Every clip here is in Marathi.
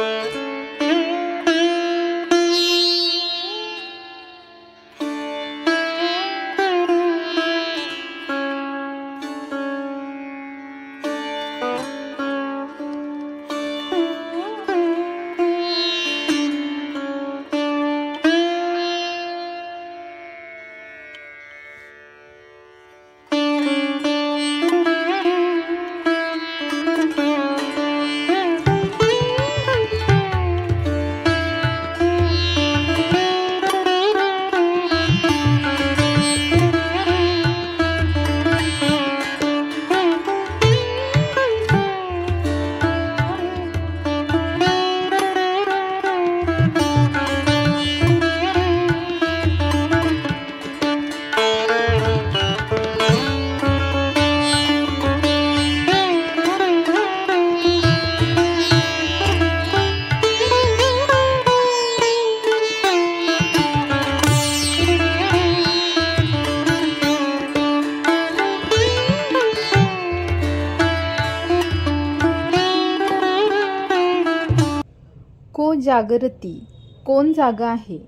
को जागरती कोण जागा आहे?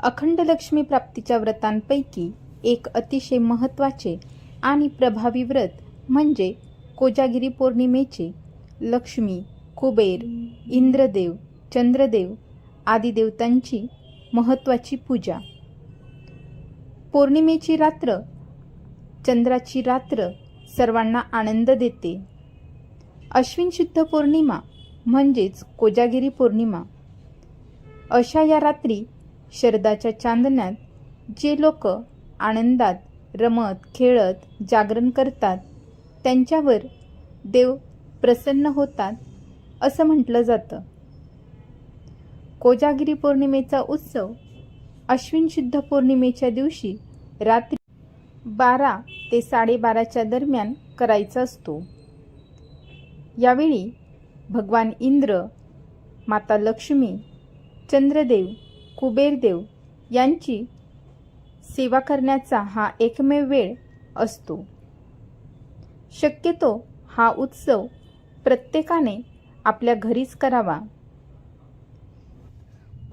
अखंड लक्ष्मी प्राप्तीच्या व्रतांपैकी एक अतिशय महत्त्वाचे आणि प्रभावी व्रत म्हणजे कोजागिरी पौर्णिमेचे लक्ष्मी कुबेर इंद्रदेव चंद्रदेव आदी देवतांची महत्त्वाची पूजा. पौर्णिमेची रात्र चंद्राची रात्र सर्वांना आनंद देते. अश्विन शुद्ध पौर्णिमा म्हणजेच कोजागिरी पौर्णिमा. अशा या रात्री शरदाच्या चांदण्यात जे लोक आनंदात रमत खेळत जागरण करतात त्यांच्यावर देव प्रसन्न होतात असं म्हटलं जातं. कोजागिरी पौर्णिमेचा उत्सव अश्विन शुद्ध पौर्णिमेच्या दिवशी रात्री बारा ते साडेबाराच्या दरम्यान करायचा असतो. यावेळी भगवान इंद्र माता लक्ष्मी चंद्रदेव कुबेरदेव यांची सेवा करण्याचा हा एकमेव वेळ असतो. शक्यतो हा उत्सव प्रत्येकाने आपल्या घरीच करावा.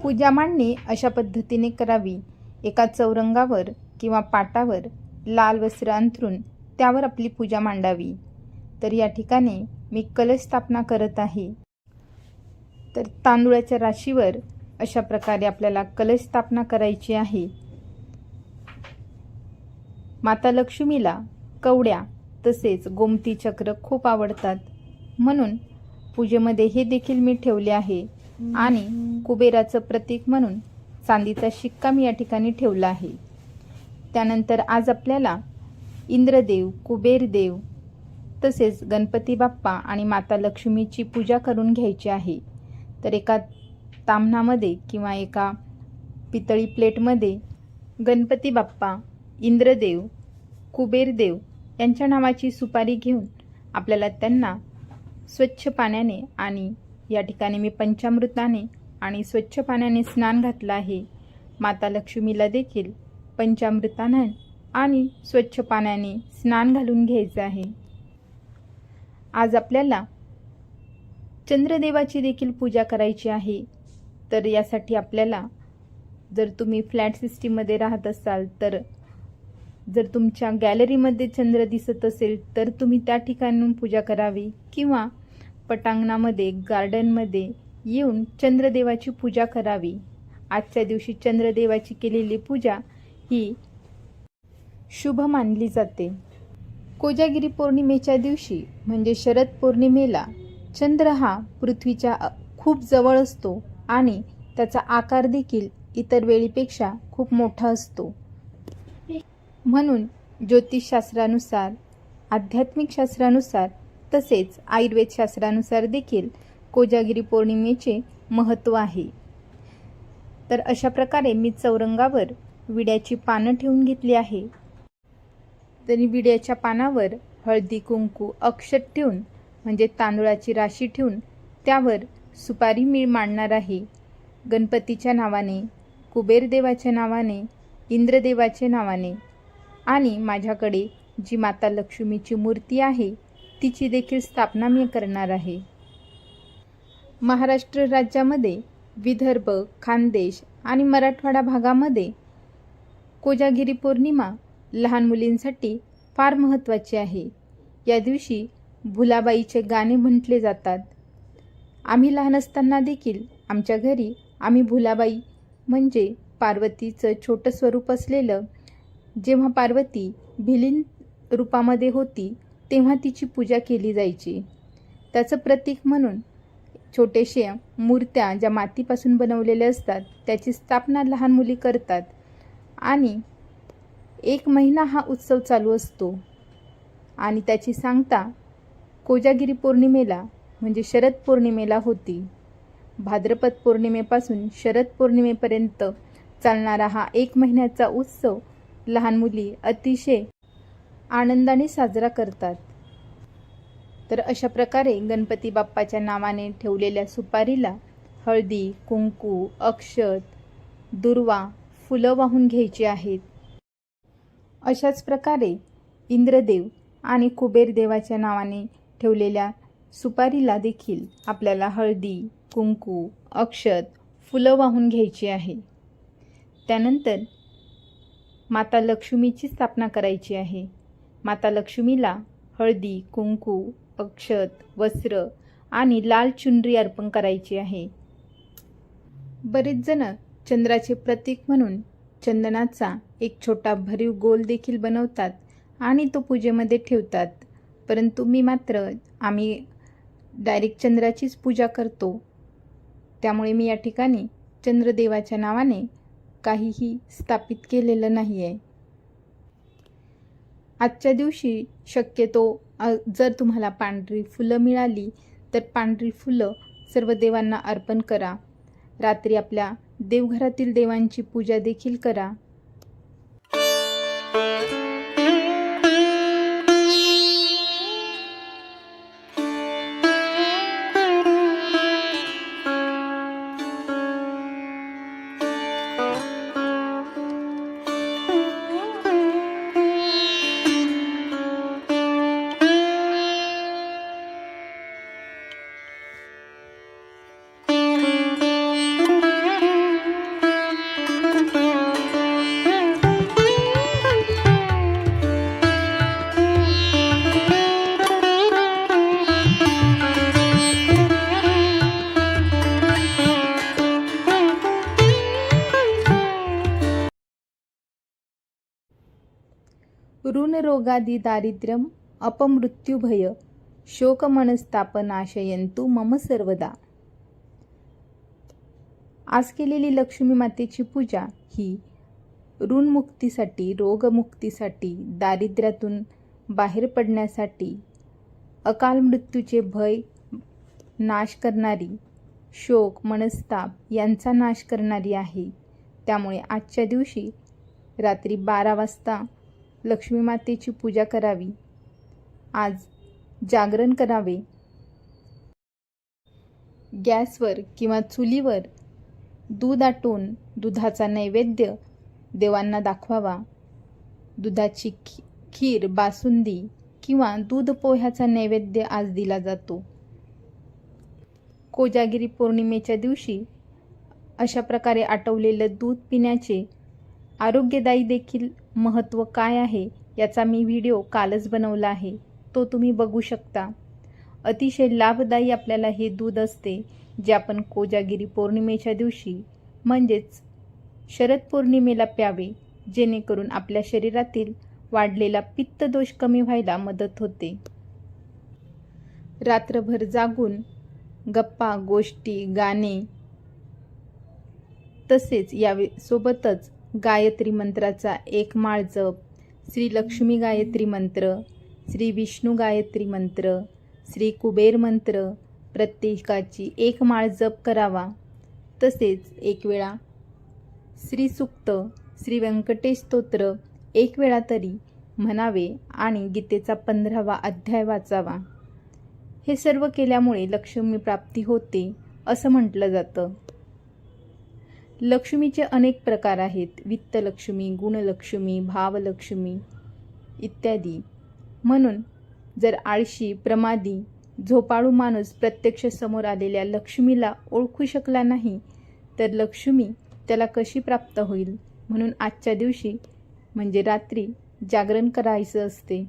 पूजा मांडणी अशा पद्धतीने करावी. एका चौरंगावर किंवा पाटावर लाल वस्त्र अंथरून त्यावर आपली पूजा मांडावी. तर या ठिकाणी मी कलश स्थापना करत आहे. तर तांदुळाच्या राशीवर अशा प्रकारे आपल्याला कलश स्थापना करायची आहे. माता लक्ष्मीला कवड्या तसेच गोमती चक्र खूप आवडतात. म्हणून पूजेमध्ये हे देखील मी ठेवले आहे. आणि कुबेराचं प्रतीक म्हणून चांदीचा शिक्का मी या ठिकाणी ठेवला आहे. त्यानंतर आज आपल्याला इंद्रदेव कुबेरदेव तसेच गणपती बाप्पा आणि माता लक्ष्मीची पूजा करून घ्यायची आहे. तर एका तामणामध्ये किंवा एका पितळी प्लेटमध्ये गणपती बाप्पा इंद्रदेव कुबेरदेव यांच्या नावाची सुपारी घेऊन आपल्याला त्यांना स्वच्छ पाण्याने आणि या ठिकाणी मी पंचामृताने आणि स्वच्छ पाण्याने स्नान घातलं आहे. माता लक्ष्मीला देखील पंचामृताने आणि स्वच्छ पाण्याने स्नान घालून घ्यायचं आहे. आज आपल्याला चंद्रदेवाची देखील पूजा करायची आहे. तर यासाठी आपल्याला जर तुम्ही फ्लॅट सिस्टीममध्ये राहत असाल तर जर तुमच्या गॅलरीमध्ये चंद्र दिसत असेल तर तुम्ही त्या ठिकाणून पूजा करावी. किंवा पटांगणामध्ये गार्डनमध्ये येऊन चंद्रदेवाची पूजा करावी. आजच्या दिवशी चंद्रदेवाची केलेली पूजा ही शुभ मानली जाते. कोजागिरी पौर्णिमेच्या दिवशी म्हणजे शरद पौर्णिमेला चंद्र हा पृथ्वीच्या खूप जवळ असतो आणि त्याचा आकार देखील इतर वेळीपेक्षा खूप मोठा असतो. म्हणून ज्योतिषशास्त्रानुसार आध्यात्मिक शास्त्रानुसार तसेच आयुर्वेद शास्त्रानुसार देखील कोजागिरी पौर्णिमेचे महत्त्व आहे. तर अशा प्रकारे मी चौरंगावर विड्याची पानं ठेवून घेतली आहे. तरी विड्याच्या पानावर हळदी कुंकू अक्षत ठेवून म्हणजे तांदूळाची राशी ठेवून त्यावर सुपारी मी मांडणार आहे. गणपतीच्या नावाने कुबेरदेवाच्या नावाने इंद्रदेवाच्या नावाने. आणि माझ्याकडे जी माता लक्ष्मीची मूर्ती आहे तिची देखील स्थापना मी करणार आहे. महाराष्ट्र राज्यामध्ये विदर्भ खानदेश आणि मराठवाडा भागामध्ये कोजागिरी पौर्णिमा लहान मुलींसाठी फार महत्त्वाची आहे. या दिवशी भुलाबाईचे गाणे म्हटले जातात. आम्ही लहान असताना देखील आमच्या घरी आम्ही भुलाबाई म्हणजे पार्वतीचं छोटं स्वरूप असलेलं जेव्हा पार्वती भिलीन रूपामध्ये होती तेव्हा तिची पूजा केली जायची. त्याचं प्रतीक म्हणून छोटेशा मूर्त्या ज्या मातीपासून बनवलेल्या असतात त्याची स्थापना लहान मुली करतात. आणि एक महिना हा उत्सव चालू असतो. आणि त्याची सांगता कोजागिरी पौर्णिमेला म्हणजे शरद पौर्णिमेला होती. भाद्रपद पौर्णिमेपासून शरद पौर्णिमेपर्यंत चालणारा हा एक महिन्याचा उत्सव लहान मुली अतिशय आनंदाने साजरा करतात. तर अशा प्रकारे गणपती बाप्पाच्या नावाने ठेवलेल्या सुपारीला हळदी कुंकू अक्षत दुर्वा फुलं वाहून घ्यायची आहेत. अशाच प्रकारे इंद्रदेव आणि कुबेर देवाच्या नावाने ठेवलेल्या सुपारीला देखील आपल्याला हळदी कुंकू अक्षत फुलं वाहून घ्यायची आहे. त्यानंतर माता लक्ष्मीची स्थापना करायची आहे. माता लक्ष्मीला हळदी कुंकू अक्षत वस्त्र आणि लाल चुनरी अर्पण करायची आहे. बरेच जण चंद्राचे प्रतीक म्हणून चंदनाचा एक छोटा भरीव गोल देखील बनवतात आणि तो पूजेमध्ये ठेवतात. परंतु मी मात्र आम्ही डायरेक्ट चंद्राचीच पूजा करतो. त्यामुळे मी या ठिकाणी चंद्रदेवाच्या नावाने काहीही स्थापित केलेलं नाही आहे आजच्या दिवशी शक्यतो जर तुम्हाला पांढरी फुलं मिळाली तर पांढरी फुलं सर्व देवांना अर्पण करा. रात्री आपल्या देवघरातील देवांची पूजा देखील करा. ऋणरोगादि दारिद्र्यम अपमृत्युभय शोकमनस्तापनाशयंतु मम सर्वदा. आज केलेली लक्ष्मी मातेची पूजा ही ऋणमुक्तीसाठी रोगमुक्तीसाठी दारिद्र्यातून बाहेर पडण्यासाठी अकाल मृत्यूचे भय नाश करणारी शोक मनस्ताप यांचा नाश करणारी आहे. त्यामुळे आजच्या दिवशी रात्री बारा वाजता लक्ष्मी मातेची पूजा करावी. आज जागरण करावे. गॅसवर किंवा चुलीवर दूध आटून दुधाचा नैवेद्य देवांना दाखवावा. दुधाची खी खीर बासुंदी किंवा दूध पोह्याचा नैवेद्य आज दिला जातो. कोजागिरी पौर्णिमेच्या दिवशी अशा प्रकारे आटवलेलं दूध पिण्याचे आरोग्यदायी देखील महत्त्व काय आहे याचा मी व्हिडिओ कालच बनवला आहे. तो तुम्ही बघू शकता. अतिशय लाभदायी आपल्याला हे दूध असते जे आपण कोजागिरी पौर्णिमेच्या दिवशी म्हणजेच शरद पौर्णिमेला प्यावे जेणेकरून आपल्या शरीरातील वाढलेला पित्तदोष कमी व्हायला मदत होते. रात्रभर जागून गप्पा गोष्टी गाणे तसेच यावे सोबतच गायत्री मंत्राचा एक माळ जप. श्री लक्ष्मी गायत्री मंत्र श्री विष्णू गायत्री मंत्र श्री कुबेर मंत्र प्रत्येकाची एक माळ जप करावा. तसेच एक वेळा श्री सुक्त श्री व्यंकटेश स्तोत्र एक वेळा तरी म्हणावे आणि गीतेचा पंधरावा अध्याय वाचावा. हे सर्व केल्यामुळे लक्ष्मी प्राप्ती होते असं म्हटलं जातं. लक्ष्मीचे अनेक प्रकार आहेत. वित्तलक्ष्मी गुणलक्ष्मी भावलक्ष्मी इत्यादी. म्हणून जर आळशी प्रमादी झोपाळू माणूस प्रत्यक्ष समोर आलेल्या लक्ष्मीला ओळखू शकला नाही तर लक्ष्मी त्याला कशी प्राप्त होईल? म्हणून आजच्या दिवशी म्हणजे रात्री जागरण करायचं असते.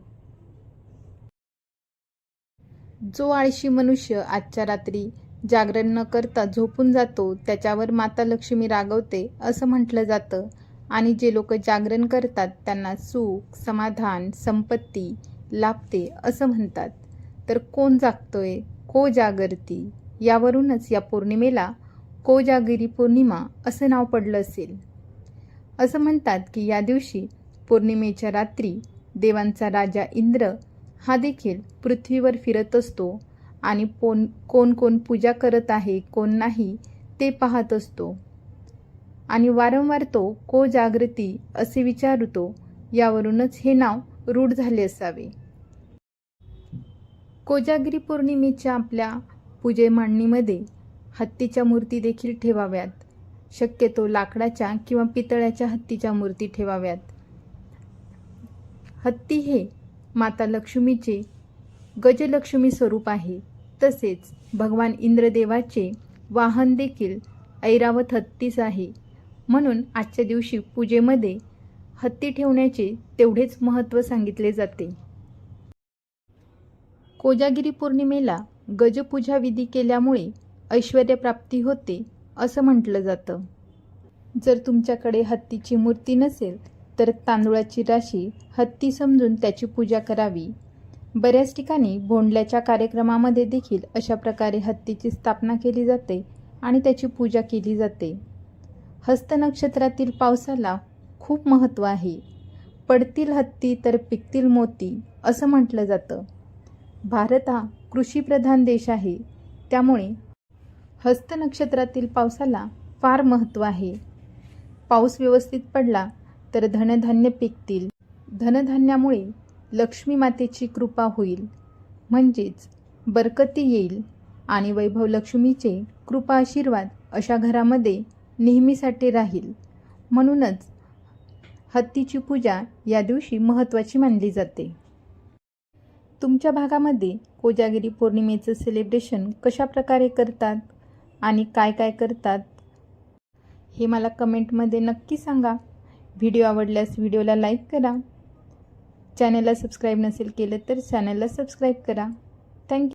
जो आळशी मनुष्य आजच्या रात्री जागरण न करता झोपून जातो त्याच्यावर माता लक्ष्मी रागवते असं म्हटलं जातं. आणि जे लोक जागरण करतात त्यांना सुख समाधान संपत्ती लाभते असं म्हणतात. तर कोण जागतोय? को जागरती? यावरूनच या पौर्णिमेला कोजागिरी पौर्णिमा असं नाव पडलं असेल. असं म्हणतात की या दिवशी पौर्णिमेच्या रात्री देवांचा राजा इंद्र हा देखील पृथ्वीवर फिरत असतो. आणि कोण कोण कोण पूजा करत आहे कोण नाही ते पाहत असतो. आणि वारंवार तो को जागृती? असे विचारतो. यावरूनच हे नाव रूढ झाले असावे. कोजागिरी पौर्णिमेच्या आपल्या पूजे मांडणीमध्ये हत्तीच्या मूर्ती देखील ठेवाव्यात. शक्यतो लाकडाच्या किंवा पितळ्याच्या हत्तीच्या मूर्ती ठेवाव्यात. हत्ती हे माता लक्ष्मीचे गजलक्ष्मी स्वरूप आहे. तसेच भगवान इंद्रदेवाचे वाहन देखील ऐरावत हत्तीच आहे. म्हणून आजच्या दिवशी पूजेमध्ये हत्ती ठेवण्याचे तेवढेच महत्त्व सांगितले जाते. कोजागिरी पौर्णिमेला गजपूजा विधी केल्यामुळे ऐश्वर्यप्राप्ती होते असं म्हटलं जातं. जर तुमच्याकडे हत्तीची मूर्ती नसेल तर तांदूळाची राशी हत्ती समजून त्याची पूजा करावी. बऱ्याच ठिकाणी भोंडल्याच्या कार्यक्रमामध्ये देखील अशा प्रकारे हत्तीची स्थापना केली जाते आणि त्याची पूजा केली जाते. हस्त नक्षत्रातील पावसाला खूप महत्त्व आहे. पडतील हत्ती तर पिकतील मोती असं म्हटलं जातं. भारत हा कृषीप्रधान देश आहे. त्यामुळे हस्त नक्षत्रातील पावसाला फार महत्त्व आहे. पाऊस व्यवस्थित पडला तर धनधान्य पिकतील. धनधान्यामुळे लक्ष्मी मातेची कृपा होईल. म्हणजेच बरकती येईल आणि वैभव लक्ष्मीचे कृपा आशीर्वाद अशा घरामध्ये नेहमीसाठी राहील. म्हणूनच हत्तीची पूजा या दिवशी महत्त्वाची मानली जाते. तुमच्या भागामध्ये कोजागिरी पौर्णिमेचं सेलिब्रेशन कशा प्रकारे करतात आणि काय काय करतात? हे मला कमेंटमध्ये नक्की सांगा. व्हिडिओ आवडल्यास व्हिडिओला लाईक करा. चॅनलला सबस्क्राईब नसेल केलं तर चॅनलला सबस्क्राईब करा. थँक्यू.